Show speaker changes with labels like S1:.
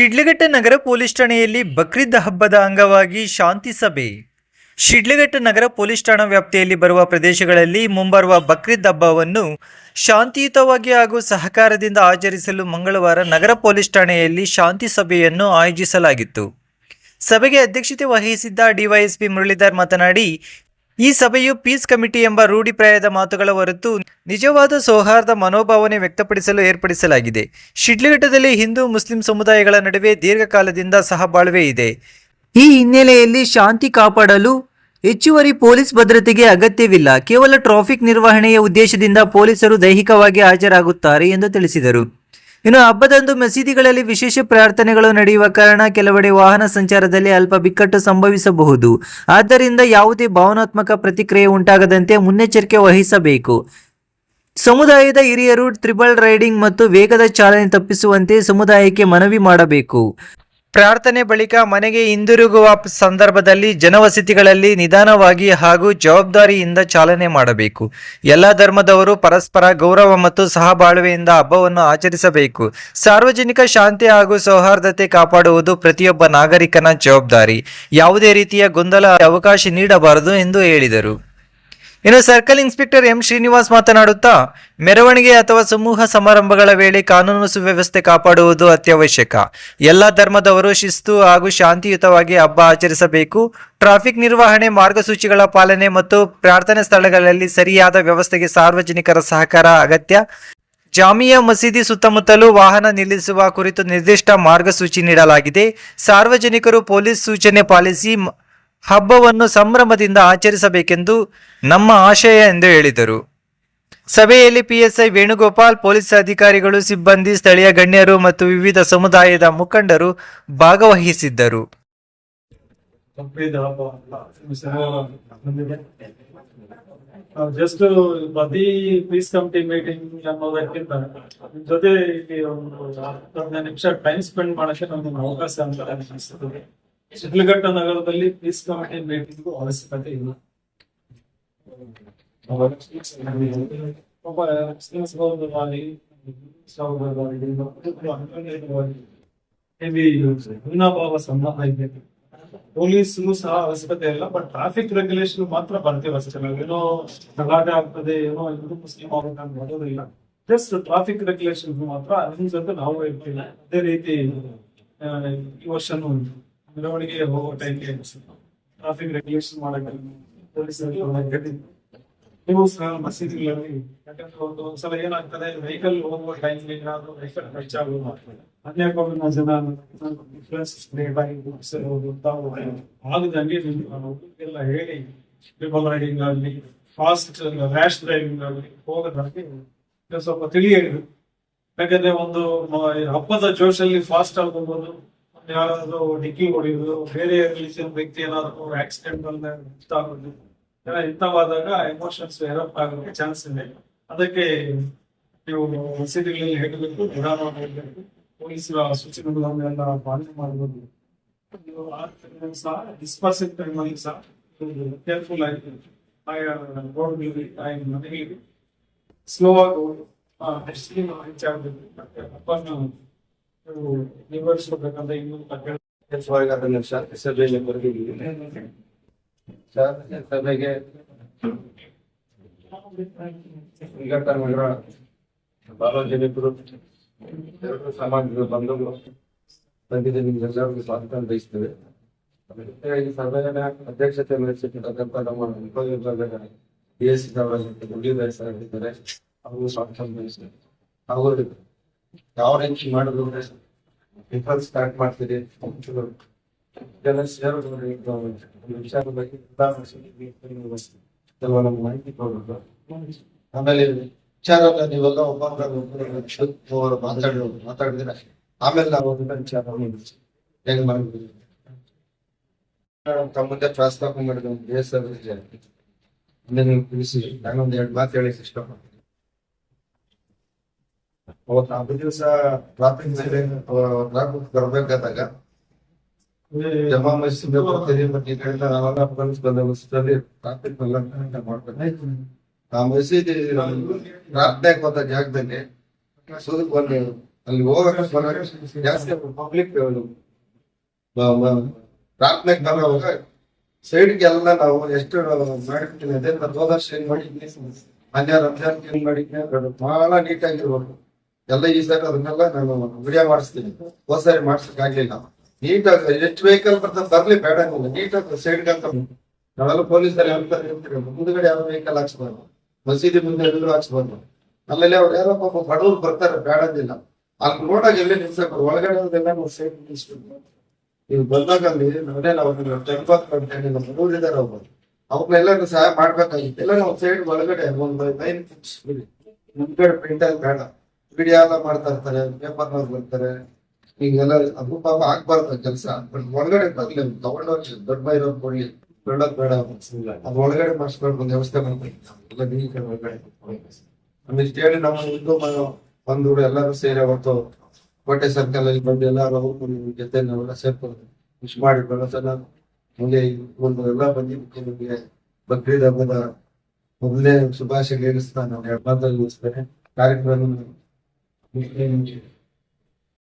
S1: ಶಿಡ್ಲಘಟ್ಟ ನಗರ police ಠಾಣೆಯಲ್ಲಿ ಬಕ್ರೀದ್ ಹಬ್ಬದ ಅಂಗವಾಗಿ ಶಾಂತಿ ಸಭೆ. ಶಿಡ್ಲಘಟ್ಟ ನಗರ ಪೊಲೀಸ್ ಠಾಣಾ ವ್ಯಾಪ್ತಿಯಲ್ಲಿ ಬರುವ ಪ್ರದೇಶಗಳಲ್ಲಿ ಮುಂಬರುವ ಬಕ್ರೀದ್ ಹಬ್ಬವನ್ನು ಶಾಂತಿಯುತವಾಗಿ ಹಾಗೂ ಸಹಕಾರದಿಂದ ಆಚರಿಸಲು ಮಂಗಳವಾರ ನಗರ ಪೊಲೀಸ್ ಠಾಣೆಯಲ್ಲಿ ಶಾಂತಿ ಸಭೆಯನ್ನು ಆಯೋಜಿಸಲಾಗಿತ್ತು. ಸಭೆಗೆ ಅಧ್ಯಕ್ಷತೆ ವಹಿಸಿದ್ದ ಡಿವೈಎಸ್ಪಿ ಮುರಳೀಧರ್ ಮಾತನಾಡಿ ಈ ಸಭೆಯು ಪೀಸ್ ಕಮಿಟಿ ಎಂಬ ರೂಢಿಪ್ರಾಯದ ಮಾತುಗಳ ಹೊರತು ನಿಜವಾದ ಸೌಹಾರ್ದ ಮನೋಭಾವನೆ ವ್ಯಕ್ತಪಡಿಸಲು ಏರ್ಪಡಿಸಲಾಗಿದೆ. ಶಿಡ್ಲಘಟ್ಟದಲ್ಲಿ ಹಿಂದೂ ಮುಸ್ಲಿಂ ಸಮುದಾಯಗಳ ನಡುವೆ ದೀರ್ಘಕಾಲದಿಂದ ಸಹಬಾಳ್ವೆ ಇದೆ. ಈ ಹಿನ್ನೆಲೆಯಲ್ಲಿ ಶಾಂತಿ ಕಾಪಾಡಲು ಹೆಚ್ಚುವರಿ ಪೊಲೀಸ್ ಭದ್ರತೆಗೆ ಅಗತ್ಯವಿಲ್ಲ. ಕೇವಲ ಟ್ರಾಫಿಕ್ ನಿರ್ವಹಣೆಯ ಉದ್ದೇಶದಿಂದ ಪೊಲೀಸರು ದೈಹಿಕವಾಗಿ ಹಾಜರಾಗುತ್ತಾರೆ ಎಂದು ತಿಳಿಸಿದರು. ಇನ್ನು ಹಬ್ಬದಂದು ಮಸೀದಿಗಳಲ್ಲಿ ವಿಶೇಷ ಪ್ರಾರ್ಥನೆಗಳು ನಡೆಯುವ ಕಾರಣ ಕೆಲವೆಡೆ ವಾಹನ ಸಂಚಾರದಲ್ಲಿ ಅಲ್ಪ ಬಿಕ್ಕಟ್ಟು ಸಂಭವಿಸಬಹುದು. ಆದ್ದರಿಂದ ಯಾವುದೇ ಭಾವನಾತ್ಮಕ ಪ್ರತಿಕ್ರಿಯೆ ಉಂಟಾಗದಂತೆ ಮುನ್ನೆಚ್ಚರಿಕೆ ವಹಿಸಬೇಕು. ಸಮುದಾಯದ ಹಿರಿಯರು ಟ್ರಿಬಲ್ ರೈಡಿಂಗ್ ಮತ್ತು ವೇಗದ ಚಾಲನೆ ತಪ್ಪಿಸುವಂತೆ ಸಮುದಾಯಕ್ಕೆ ಮನವಿ ಮಾಡಬೇಕು. ಪ್ರಾರ್ಥನೆ ಬಳಿಕ ಮನೆಗೆ ಹಿಂದಿರುಗುವ ಸಂದರ್ಭದಲ್ಲಿ ಜನವಸತಿಗಳಲ್ಲಿ ನಿಧಾನವಾಗಿ ಹಾಗೂ ಜವಾಬ್ದಾರಿಯಿಂದ ಚಾಲನೆ ಮಾಡಬೇಕು. ಎಲ್ಲ ಧರ್ಮದವರು ಪರಸ್ಪರ ಗೌರವ ಮತ್ತು ಸಹಬಾಳ್ವೆಯಿಂದ ಹಬ್ಬವನ್ನು ಆಚರಿಸಬೇಕು. ಸಾರ್ವಜನಿಕ ಶಾಂತಿ ಹಾಗೂ ಸೌಹಾರ್ದತೆ ಕಾಪಾಡುವುದು ಪ್ರತಿಯೊಬ್ಬ ನಾಗರಿಕನ ಜವಾಬ್ದಾರಿ. ಯಾವುದೇ ರೀತಿಯ ಗೊಂದಲ, ಅವಕಾಶ ನೀಡಬಾರದು ಎಂದು ಹೇಳಿದರು. ಇನ್ನು ಸರ್ಕಲ್ ಇನ್ಸ್ಪೆಕ್ಟರ್ ಎಂ ಶ್ರೀನಿವಾಸ್ ಮಾತನಾಡುತ್ತಾ, ಮೆರವಣಿಗೆ ಅಥವಾ ಸಮೂಹ ಸಮಾರಂಭಗಳ ವೇಳೆ ಕಾನೂನು ಸುವ್ಯವಸ್ಥೆ ಕಾಪಾಡುವುದು ಅತ್ಯವಶ್ಯಕ. ಎಲ್ಲ ಧರ್ಮದವರು ಶಿಸ್ತು ಹಾಗೂ ಶಾಂತಿಯುತವಾಗಿ ಹಬ್ಬ ಆಚರಿಸಬೇಕು. ಟ್ರಾಫಿಕ್ ನಿರ್ವಹಣೆ ಮಾರ್ಗಸೂಚಿಗಳ ಪಾಲನೆ ಮತ್ತು ಪ್ರಾರ್ಥನೆ ಸ್ಥಳಗಳಲ್ಲಿ ಸರಿಯಾದ ವ್ಯವಸ್ಥೆಗೆ ಸಾರ್ವಜನಿಕರ ಸಹಕಾರ ಅಗತ್ಯ. ಜಾಮಿಯಾ ಮಸೀದಿ ಸುತ್ತಮುತ್ತಲೂ ವಾಹನ ನಿಲ್ಲಿಸುವ ಕುರಿತು ನಿರ್ದಿಷ್ಟ ಮಾರ್ಗಸೂಚಿ ನೀಡಲಾಗಿದೆ. ಸಾರ್ವಜನಿಕರು ಪೊಲೀಸ್ ಸೂಚನೆ ಪಾಲಿಸಿ ಹಬ್ಬವನ್ನು ಸಂಭ್ರಮದಿಂದ ಆಚರಿಸಬೇಕೆಂದು ನಮ್ಮ ಆಶಯ ಎಂದು ಹೇಳಿದರು. ಸಭೆಯಲ್ಲಿ ಪಿಎಸ್ಐ ವೇಣುಗೋಪಾಲ್, ಪೊಲೀಸ್ ಅಧಿಕಾರಿಗಳು, ಸಿಬ್ಬಂದಿ, ಸ್ಥಳೀಯ ಗಣ್ಯರು ಮತ್ತು ವಿವಿಧ ಸಮುದಾಯದ ಮುಖಂಡರು ಭಾಗವಹಿಸಿದ್ದರು.
S2: ಜಸ್ಟ್ ಬದಿ ಪೀಸ್ ಕಮಿಟಿ ಮೀಟಿಂಗ್ ಅನ್ನೋದಕ್ಕಿಂತ ನಿಮ್ ಜೊತೆ ಇಲ್ಲಿ ಒಂದು ಹದಿನೈದು ನಿಮಿಷ ಟೈಮ್ ಸ್ಪೆಂಡ್ ಮಾಡೋಕ್ಕೆ ನಮ್ಗೆ ಅವಕಾಶ ಅಂತ ಅನಿಸ್ತದೆ. ಶಿಡ್ಲಘಟ್ಟ ನಗರದಲ್ಲಿ ಪೀಸ್ ಕಮಿಟಿ ಭೇಟಿಗೂ ಅವಶ್ಯಕತೆ ಇಲ್ಲ. ಒಬ್ಬ ಮುಸ್ಲಿಂ ಅವಿನಾಭಾವ ಸಂಬಂಧ ಇದೆ ಪೊಲೀಸರು ಸಹ ಅವಶ್ಯಕತೆ ಇಲ್ಲ ಬಟ್ ಟ್ರಾಫಿಕ್ ರೆಗ್ಯುಲೇಷನ್ ಮಾತ್ರ ಬರ್ತೀವಿ ಅಷ್ಟೇ. ಏನೋ ಗಲಾಟೆ ಆಗ್ತದೆ, ಏನೋ ಇದು ಮುಸ್ಲಿಂ ಅಂತ ಮಾಡೋದಿಲ್ಲ ಜಸ್ಟ್ ಟ್ರಾಫಿಕ್ ರೆಗ್ಯುಲೇಷನ್ ಮಾತ್ರ ನಿಮ್ ಜೊತೆ ನಾವು ಇರ್ತೀವಿ. ಅದೇ ರೀತಿ ಈ ವರ್ಷನೂ ಮೆರವಣಿಗೆ ಹೋಗೋ ಟೈಮ್ಗೆ ಟ್ರಾಫಿಕ್ ರೆಗ್ಯುಲೇಷನ್ ಮಾಡಕ್ಕೆ ಪೊಲೀಸರಿಗೆ. ನೀವು ಸಹ ಮಸೀದಿಗಳಲ್ಲಿ ಯಾಕಂದ್ರೆ ಒಂದು ಒಂದ್ಸಲ ಏನಾಗ್ತದೆ ವೆಹಿಕಲ್ ಹೋಗುವ ಟೈಮ್ ಏನಾದ್ರು ವೆಹಿಕಲ್ ಹೆಚ್ಚಾಗುವ ಅನ್ಯಾಯವಾಗಿ ಜನ ಆಗಿ ತಾವು ಆಗದಂಗೆ ಎಲ್ಲ ಹೇಳಿ ಟ್ರಿಬಲ್ ರೈಡಿಂಗ್ ಆಗಲಿ ಫಾಸ್ಟ್ ರ್ಯಾಶ್ ಡ್ರೈವಿಂಗ್ ಆಗಲಿ ಹೋಗೋದಾಗಿ ಸ್ವಲ್ಪ ತಿಳಿ ಹೇಳಿ ಯಾಕಂದ್ರೆ ಒಂದು ಹಬ್ಬದ ಜೋಶಲ್ಲಿ ಫಾಸ್ಟ್ ಆಗೋದು ಯಾರಾದ್ರೂ ಡಿಕ್ಕಿ ಹೊಡೆಯೋದು ಬೇರೆ ವ್ಯಕ್ತಿ ಏನಾದ್ರು ಆಕ್ಸಿಡೆಂಟ್ ಆಗೋದು ಇಂಥವಾದಾಗ ಎಮೋಷನ್ಸ್ ಎರಪ್ ಆಗೋ ಚಾನ್ಸ್ ಇದೆ. ಅದಕ್ಕೆ ನೀವು ಮಸೀದಿಗಳಲ್ಲಿ ಹೇಳಬೇಕು ಗಿಡ ಮಾಡಬೇಕು ಪೊಲೀಸರ ಸೂಚನೆಗಳನ್ನೆಲ್ಲ ಪಾಲನೆ ಮಾಡಬಹುದು ಸಹ ಡಿಸ್ಪರ್ಸಿಂಗ್ ಟೈಮಲ್ಲಿ ಸಹ ಕೇರ್ಫುಲ್ ಆಗಿ ರೋಡ್ಗಳಲ್ಲಿ ಮನೆಗೆ ಸ್ಲೋ ಆಗಿ ಹೆಚ್ಚಾಗಬೇಕು ಮತ್ತೆ
S3: ಸಭೆಗೆ ಸಂಘಟನೆಗಳ ಎರಡು ಸಮಾಜದ ಬಂಧುಗಳು ಬಂದಿದೆ ನಿಮ್ಗೆಲ್ಲರಿಗೂ ಸ್ವಾಗತ ಬಯಸ್ತೇವೆ. ಈ ಸಭೆಯ ಅಧ್ಯಕ್ಷತೆ ವಹಿಸಿರ್ತಕ್ಕಂಥ ನಮ್ಮ ಉಪವಿಭಾಗದ ಡಿ ಎಸ್ ಮುರಳೀಧರ್ ಸರ್ ಇದ್ದಾರೆ ಅವರು ಸ್ವಾಗತ ಬಯಸ್ತೇವೆ. ಅವರು ಯಾವ ರೀತಿ ಮಾಡುದು ಅಂದ್ರೆ ವೆಹಿಕಲ್ ಸ್ಟಾರ್ಟ್ ಮಾಡ್ತೀರಿ? ಜನ ಸೇರೋದು ವಿಚಾರ ಬಗ್ಗೆ ಕೆಲವು ನಮ್ಗೆ ಮಾಹಿತಿ ಕೊಡಬೇಕು ಆಮೇಲೆ ವಿಚಾರ ನೀವೆಲ್ಲ ಒಬ್ಬೊಬ್ಬರ ಮಾತಾಡಿ ಮಾತಾಡಿದ್ರೆ ಆಮೇಲೆ ನಾವು ವಿಚಾರ ಹೆಂಗ್ ಮಾಡಿದ್ವಿ ತಮ್ಮ ಮುಂದೆ ಪ್ರಸ್ತಾಪ ಮಾಡಿದ್ರು ಬೇಸರ ತಿಳಿಸಿ. ನಾನೊಂದು ಎರಡು ಮಾತು ಹೇಳಿ ಇಷ್ಟಪಡ್ತೀನಿ. ಅವತ್ತು ಹಬ್ಬದ ದಿವಸ ಟ್ರಾಫಿಕ್ ಟ್ರಾಫಿಕ್ ಬರ್ಬೇಕಾದಾಗ ಜಮಾ ಮಸೀದಿ ಬರ್ತೀರಿ ಪೊಲೀಸ್ ಬಂದೋಬಸ್ತಲ್ಲಿ ಟ್ರಾಫಿಕ್ ಮಾಡ್ಬೇಕು. ಆ ಮಸೀದಿ ಪ್ರಾರ್ಥನೆ ಹೋದ ಜಾಗದಲ್ಲಿ ಸುದಕ್ಕೆ ಬಂದು ಅಲ್ಲಿ ಹೋಗಕ್ಕೆ ಜಾಸ್ತಿ ಪಬ್ಲಿಕ್ ಪ್ರಾರ್ಥನೆಗೆ ಬರೋವಾಗ ಸೈಡ್ಗೆ ಎಲ್ಲ ನಾವು ಎಷ್ಟು ಮಾಡಿರ್ತೀನಿ ಅದೇ ನಾನು ಹೋದ ವರ್ಷ ಏನ್ ಮಾಡಿದ್ನಿ ಮಧ್ಯ ರಂಜಾನ್ ಏನ್ ಮಾಡಿದ್ನಿ ಬಹಳ ನೀಟಾಗಿರ್ಬೇಕು ಎಲ್ಲ ಈ ಸರಿ ಅದನ್ನೆಲ್ಲ ನಾನು ವಿಡಿಯೋ ಮಾಡಿಸ್ತೀನಿ. ಹೋದ್ ಸಾರಿ ಮಾಡ್ಸಕ್ ಆಗ್ಲಿಲ್ಲ. ನೀಟಾಗಿ ಎಷ್ಟು ವೆಹಿಕಲ್ ಬರ್ತದೆ ಬರ್ಲಿ, ಬೇಡ ನೀಟಾಗಿ ಸೈಡ್ ಅಂತ ನಾವೆಲ್ಲ ಪೊಲೀಸರು ಹೇಳ್ತಾರೆ ಮುಂದ್ಗಡೆ ಯಾವ ವೆಹಿಕಲ್ ಹಾಕ್ಸ್ಬಾರ್ದು ಮಸೀದಿ ಮುಂದೆ ಎಲ್ಲರೂ ಹಾಕ್ಸ್ಬಾರ್ದು ಅಲ್ಲೆಲ್ಲ ಅವ್ರು ಯಾರೋ ಪಾಪ ಬಡವ್ರು ಬರ್ತಾರೆ ಬೇಡದಿಲ್ಲ ಅಲ್ಲಿ ನೋಡಾಗ ಎಲ್ಲಿ ನಿಲ್ಸಕ್ ಒಳಗಡೆ ನಾವು ಸೈಡ್ ನಿಲ್ಸ್ಬೇಕು. ನೀವು ಬಂದಾಗ ಅಲ್ಲಿ ನಾನೇ ನಾವು ಟೆಂಪಲ್ ಕಂಪ್ಲೇಂಟ್ ನಮ್ಮ ಅವ್ರು. ಅವ್ರನ್ನೆಲ್ಲರೂ ಸಹಾಯ ಮಾಡ್ಬೇಕಾಗಿತ್ತು. ಎಲ್ಲ ನಾವು ಸೈಡ್ ಒಳಗಡೆ ಒಂದು ಲೈನ್ ಬಿಡಿ. ಮುಂದ್ಗಡೆ ಪ್ರಿಂಟ್ ಆಗಿ ಬೇಡ. ವಿಡಿಯೋ ಎಲ್ಲ ಮಾಡ್ತಾ ಇರ್ತಾರೆ ಪೇಪರ್ನವ್ರು ಬರ್ತಾರೆ. ಈಗೆಲ್ಲ ಅದು ಪಾಪ ಆಗ್ಬಾರ್ದು ಕೆಲಸ. ಬಟ್ ಒಳಗಡೆ ಬರ್ಲಿ, ತಗೊಂಡೋಗಿ ದೊಡ್ಡ ಇರೋದು ಕೊಡಿ. ದೊಡ್ಡದ್ ಬೇಡ ಅದ್ ಒಳಗಡೆ ಮಾಡಿಸ್ಕೊಂಡು ವ್ಯವಸ್ಥೆ ಇಷ್ಟು ಹೇಳಿ ನಮ್ಮ ಹಿಂದೂ ಬಂದು ಎಲ್ಲರೂ ಸೇರಿ ಅವತ್ತು ಕೋಟೆ ಸರ್ಕಲ್ ಅಲ್ಲಿ ಬಂದು ಎಲ್ಲರೂ ಅವ್ರು ನಿಮ್ ಜೊತೆ ನಾವೆಲ್ಲ ಸೇರ್ಕೊಂಡು ವಿಶ್ ಮಾಡಿ ಬೇಡ ಮುಂದೆ ಒಂದು ಎಲ್ಲ ಬಂದಿದ್ದಕ್ಕೆ ನಿಮಗೆ ಬಕ್ರೀದ್ ಹಬ್ಬದ ಮೊದಲೇ ಶುಭಾಶಯ ಹೇಳಿಸ್ತಾ ನಾನು. ಎರಡು ಮಾತಲ್ಲಿ ಮುಗಿಸ್ತೇನೆ ಕಾರ್ಯಕ್ರಮ